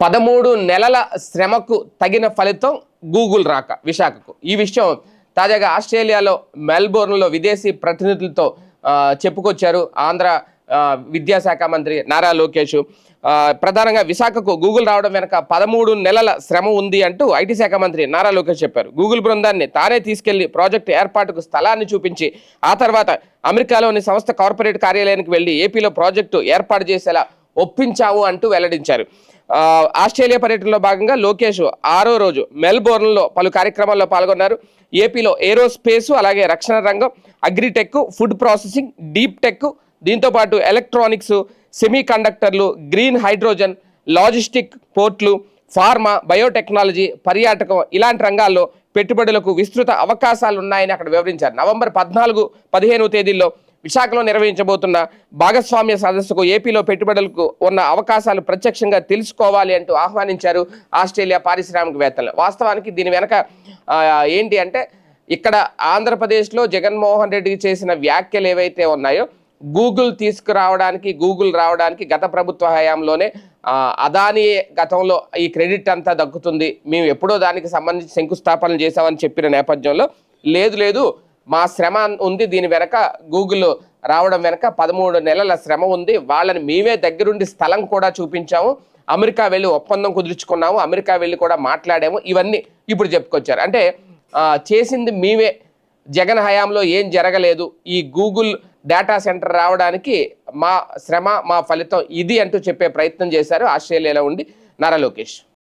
పదమూడు నెలల శ్రమకు తగిన ఫలితం గూగుల్ రాక విశాఖకు. ఈ విషయం తాజాగా ఆస్ట్రేలియాలో మెల్బోర్న్లో విదేశీ ప్రతినిధులతో చెప్పుకొచ్చారు ఆంధ్ర విద్యాశాఖ మంత్రి నారా లోకేష్. ప్రధానంగా విశాఖకు గూగుల్ రావడం వెనక పదమూడు నెలల శ్రమ ఉంది అంటూ ఐటీ శాఖ మంత్రి నారా లోకేష్ చెప్పారు. గూగుల్ బృందాన్ని తానే తీసుకెళ్ళి ప్రాజెక్టు ఏర్పాటుకు స్థలాన్ని చూపించి ఆ తర్వాత అమెరికాలోని సంస్థ కార్పొరేట్ కార్యాలయానికి వెళ్ళి ఏపీలో ప్రాజెక్టు ఏర్పాటు చేసేలా ఒప్పించావు అంటూ వెల్లడించారు. ఆస్ట్రేలియా పర్యటనలో భాగంగా లోకేష్ ఆరో రోజు మెల్బోర్న్లో పలు కార్యక్రమాల్లో పాల్గొన్నారు. ఏపీలో ఏరోస్పేస్ అలాగే రక్షణ రంగం agritech food processing deep tech దీంతోపాటు ఎలక్ట్రానిక్స్ సెమీ కండక్టర్లు గ్రీన్ హైడ్రోజన్ లాజిస్టిక్ పోర్ట్లు ఫార్మా బయోటెక్నాలజీ పర్యాటకం ఇలాంటి రంగాల్లో పెట్టుబడులకు విస్తృత అవకాశాలు ఉన్నాయని అక్కడ వివరించారు. నవంబర్ పద్నాలుగు పదిహేను తేదీల్లో విశాఖలో నిర్వహించబోతున్న భాగస్వామ్య సదస్సుకు ఏపీలో పెట్టుబడులకు ఉన్న అవకాశాలు ప్రత్యక్షంగా తెలుసుకోవాలి అంటూ ఆహ్వానించారు ఆస్ట్రేలియా పారిశ్రామికవేత్తలు. వాస్తవానికి దీని వెనక ఏంటి అంటే ఇక్కడ ఆంధ్రప్రదేశ్లో జగన్మోహన్ రెడ్డికి చేసిన వ్యాఖ్యలు ఏవైతే ఉన్నాయో గూగుల్ తీసుకురావడానికి గూగుల్ రావడానికి గత ప్రభుత్వ హయాంలోనే అదాని గతంలో ఈ క్రెడిట్ అంతా దక్కుతుంది. మేము ఎప్పుడో దానికి సంబంధించి శంకుస్థాపనలు చేశామని చెప్పిన నేపథ్యంలో లేదు లేదు. మా శ్రమ ఉంది దీని వెనక గూగుల్ రావడం వెనక పదమూడు నెలల శ్రమ ఉంది. వాళ్ళని మేమే దగ్గరుండి స్థలం కూడా చూపించాము. అమెరికా వెళ్ళి ఒప్పందం కుదుర్చుకున్నాము. అమెరికా వెళ్ళి కూడా మాట్లాడాము. ఇవన్నీ ఇప్పుడు చెప్పుకొచ్చారు. అంటే చేసింది మేమే. జగన్ హయాంలో ఏం జరగలేదు. ఈ గూగుల్ డేటా సెంటర్ రావడానికి మా శ్రమ మా ఫలితం ఇది అంటూ చెప్పే ప్రయత్నం చేశారు. ఆస్ట్రేలియాలో ఉండి నారా లోకేష్.